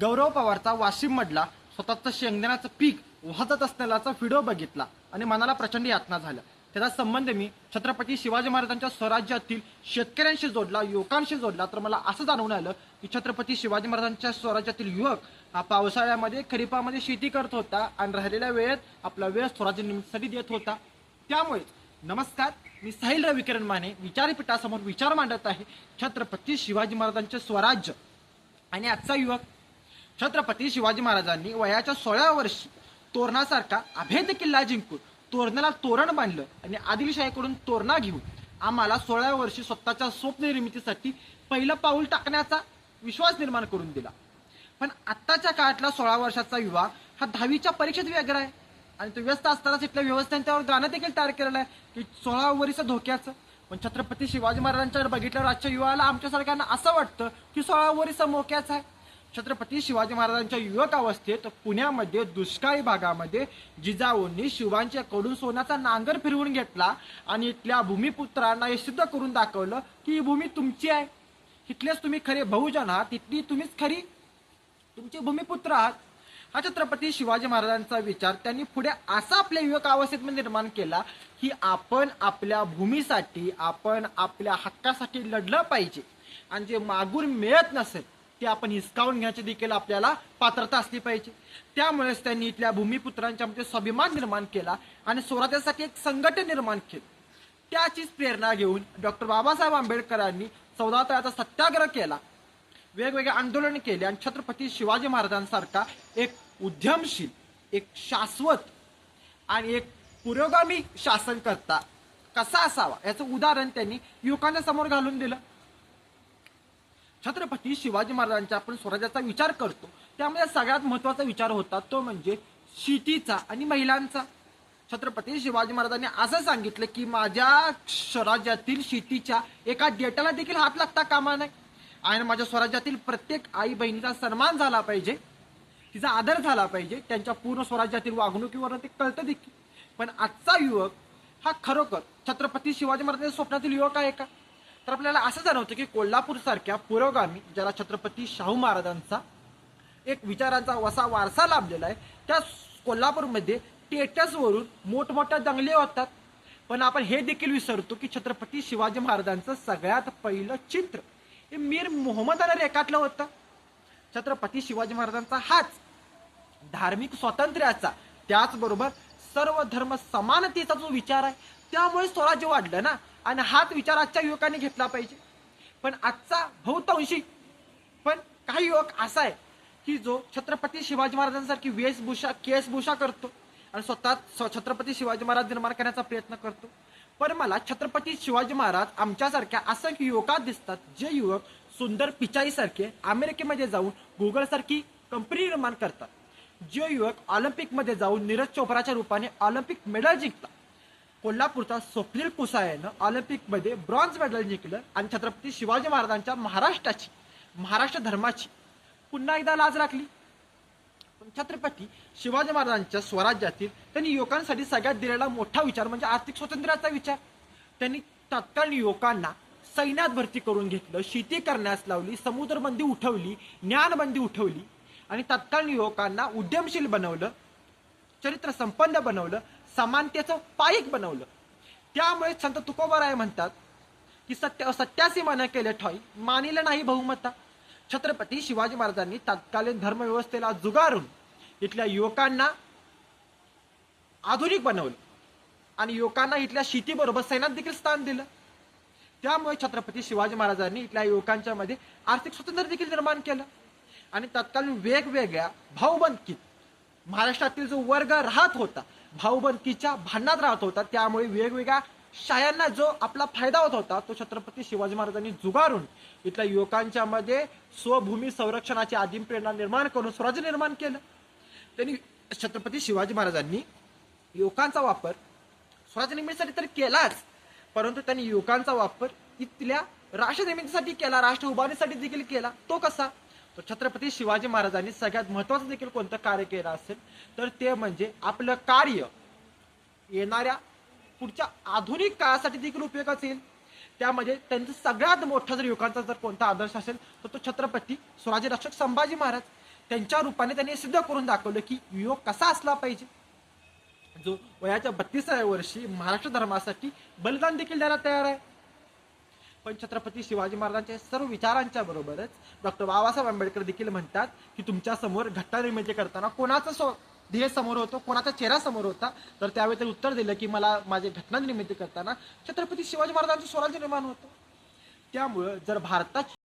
गौरव पवारचा वाशिममधला स्वतःचं शेंगदाण्याचं पीक वाहतत असलेलाचा व्हिडिओ बघितला आणि मनाला प्रचंड यातना झाल्या. त्याचा संबंध मी छत्रपती शिवाजी महाराजांच्या स्वराज्यातील शेतकऱ्यांशी जोडला युवकांशी जोडला. तर मला असं जाणवून आलं की छत्रपती शिवाजी महाराजांच्या स्वराज्यातील युवक हा पावसाळ्यामध्ये खरीपामध्ये शेती करत होता आणि राहिलेल्या वेळेत आपला वेळ स्वराज्य निर्मितीसाठी देत होता. त्यामुळे नमस्कार मी साहिल रविकिरण माने विचारपीठासमोर विचार मांडत आहे. छत्रपती शिवाजी महाराजांचे स्वराज्य आणि आजचा युवक छत्रपती शिवाजी महाराजांनी वयाच्या सोळाव्या वर्षी तोरणासारखा अभेद किल्ला जिंकून तोरणाला तोरण बांधलं आणि आदिलशाहीकडून तोरणा घेऊन आम्हाला सोळाव्या वर्षी स्वतःच्या स्वप्न निर्मितीसाठी पहिलं पाऊल टाकण्याचा विश्वास निर्माण करून दिला. पण आत्ताच्या काळातला सोळा वर्षाचा युवा हा दहावीच्या परीक्षेत वेगळा आहे. आणि तो व्यस्त असतानाच इथल्या व्यवस्थेने त्यावर गाणं देखील तयार केलेलं आहे की सोळा वरीचं धोक्याचं. पण छत्रपती शिवाजी महाराजांच्याकडे बघितल्यावर आजच्या युवाला आमच्यासारख्यांना असं वाटतं की सोळा वरीचं मोक्याचं आहे. छत्रपती शिवाजी महाराजांच्या युवक अवस्थेत पुण्यामध्ये दुष्काळी भागामध्ये जिजाऊंनी शिवांच्याकडून सोन्याचा नांगर फिरवून घेतला आणि इथल्या भूमिपुत्रांना हे सिद्ध करून दाखवलं की ही भूमी तुमची आहे. इथलेच तुम्ही खरे बहुजन आहात इथली तुम्हीच खरी तुमचे भूमिपुत्र आहात. हा छत्रपती शिवाजी महाराजांचा विचार त्यांनी पुढे असा आपल्या युवक अवस्थेत निर्माण केला की आपण आपल्या भूमीसाठी आपण आपल्या हक्कासाठी लढलं पाहिजे. आणि जे मागून मिळत नसेल ती आपण हिसकावून घेण्याची देखील आपल्याला पात्रता असली पाहिजे. त्यामुळेच त्यांनी इथल्या भूमिपुत्रांच्या मध्ये स्वाभिमान निर्माण केला आणि स्वराज्यासाठी एक संघटन निर्माण केलं. त्याचीच प्रेरणा घेऊन डॉक्टर बाबासाहेब आंबेडकरांनी चौदा तळ्याचा सत्याग्रह केला. वेगवेगळे आंदोलन केले आणि छत्रपती शिवाजी महाराजांसारखा एक उद्यमशील एक शाश्वत आणि एक पुरोगामी शासन करता कसा असावा याचं उदाहरण त्यांनी युवकांच्या समोर घालून दिलं. छत्रपती शिवाजी महाराजांचा आपण स्वराज्याचा विचार करतो. त्यामध्ये सगळ्यात महत्त्वाचा विचार होता तो म्हणजे शेतीचा आणि महिलांचा. छत्रपती शिवाजी महाराजांनी असं सांगितलं की माझ्या स्वराज्यातील शेतीच्या एका डेटाला देखील हात लागता कामा नाही आणि माझ्या स्वराज्यातील प्रत्येक आई बहिणीचा सन्मान झाला पाहिजे. तिचा आदर झाला पाहिजे. त्यांच्या पूर्ण स्वराज्यातील वागणुकीवर ते कळतं देखील. पण आजचा युवक हा खरोखर छत्रपती शिवाजी महाराजांच्या स्वप्नातील युवक आहे का? तर आपल्याला असं जाणवतं की कोल्हापूर सारख्या पुरोगामी ज्याला छत्रपती शाहू महाराजांचा एक विचारांचा वसा वारसा लाभलेला आहे त्या कोल्हापूरमध्ये टेटसवरून मोठमोठ्या दंगले होतात. पण आपण हे देखील विसरतो की छत्रपती शिवाजी महाराजांचं सगळ्यात पहिलं चित्र हे मीर मोहम्मदाने रेखाटलं होतं. छत्रपती शिवाजी महाराजांचा हाच धार्मिक स्वातंत्र्याचा त्याचबरोबर सर्व धर्म समानतेचा जो विचार आहे त्यामुळे स्वराज्य वाढलं ना. आणि हाच विचार आजच्या युवकांनी घेतला पाहिजे. पण आजचा बहुतांशी पण काही युवक असा आहे की जो छत्रपती शिवाजी महाराजांसारखी वेशभूषा केसभूषा करतो आणि स्वतः छत्रपती शिवाजी महाराज निर्माण करण्याचा प्रयत्न करतो. पण मला छत्रपती शिवाजी महाराज आमच्यासारख्या असंख्य युवकात दिसतात जे युवक सुंदर पिचाईसारखे अमेरिकेमध्ये जाऊन गुगलसारखी कंपनी निर्माण करतात. जे युवक ऑलिम्पिकमध्ये जाऊन नीरज चोप्राच्या रूपाने ऑलिम्पिक मेडल जिंकतात. कोल्हापूरचा स्वप्नील कुसाळेनं ऑलिम्पिकमध्ये ब्रॉन्झ मेडल जिंकलं आणि छत्रपती शिवाजी महाराजांच्या महाराष्ट्राची महाराष्ट्र धर्माची. पुन्हा एकदा लाज राखली. पण छत्रपती शिवाजी महाराजांच्या स्वराज्यातील त्यांनी युवकांसाठी सगळ्यात दिलेला मोठा विचार म्हणजे आर्थिक स्वातंत्र्याचा विचार. त्यांनी तत्कालीन युवकांना सैन्यात भरती करून घेतलं शेती करण्यास लावली समुद्रबंदी उठवली ज्ञानबंदी उठवली आणि तत्कालीन युवकांना उद्यमशील बनवलं चरित्र संपन्न बनवलं समानतेचं पायिक बनवलं. त्यामुळे संत तुकोबाराय म्हणतात की सत्य सत्यासी मन केले ठॉय मानिलं नाही बहुमता. छत्रपती शिवाजी महाराजांनी तत्कालीन धर्मव्यवस्थेला जुगारून इथल्या युवकांना आधुनिक बनवलं आणि युवकांना इथल्या शेतीबरोबर सैन्यात देखील स्थान दिलं. त्यामुळे छत्रपती शिवाजी महाराजांनी इथल्या युवकांच्या मध्ये आर्थिक स्वातंत्र्य देखील निर्माण केलं. आणि तत्कालीन वेगवेगळ्या भाऊबंदकीत महाराष्ट्रातील जो वर्ग राहत होता भाऊबंदकीच्या भांडणात राहत होता. त्यामुळे वेगवेगळ्या शायांना जो आपला फायदा होत होता तो छत्रपती शिवाजी महाराजांनी जुगारून इथल्या युवकांच्या मध्ये स्वभूमी संरक्षणाची आदिम प्रेरणा निर्माण करून स्वराज्य निर्माण केलं. त्यांनी छत्रपती शिवाजी महाराजांनी युवकांचा वापर स्वराज्य निर्मितीसाठी तर केलाच परंतु त्यांनी युवकांचा वापर इथल्या राष्ट्र निर्मितीसाठी केला राष्ट्र उभारणीसाठी देखील केला. तो कसा? तर छत्रपती शिवाजी महाराजांनी सगळ्यात महत्वाचं देखील कोणतं कार्य केलं असेल तर ते म्हणजे आपलं कार्य येणाऱ्या पुढच्या आधुनिक काळासाठी देखील उपयोगाच येईल त्यामध्ये त्यांचं सगळ्यात मोठा जर युवकांचा जर कोणता आदर्श असेल तर तो छत्रपती स्वराज्य रक्षक संभाजी महाराज. त्यांच्या रूपाने त्यांनी सिद्ध करून दाखवलं की युवक कसा असला पाहिजे. जो वयाच्या बत्तीसाव्या वर्षी महाराष्ट्र धर्मासाठी बलिदान देखील द्यायला तयार आहे. पण छत्रपती शिवाजी महाराजांच्या सर्व विचारांच्या बरोबरच डॉक्टर बाबासाहेब आंबेडकर देखील म्हणतात की तुमच्यासमोर घटना निर्मिती करताना कोणाचा सो ध्येय समोर होतो कोणाचा चेहरा समोर होता? तर त्यावेळी ते उत्तर दिलं की मला माझे घटना निर्मिती करताना छत्रपती शिवाजी महाराजांचं स्वराज्य निर्माण होतं. त्यामुळं जर भारताची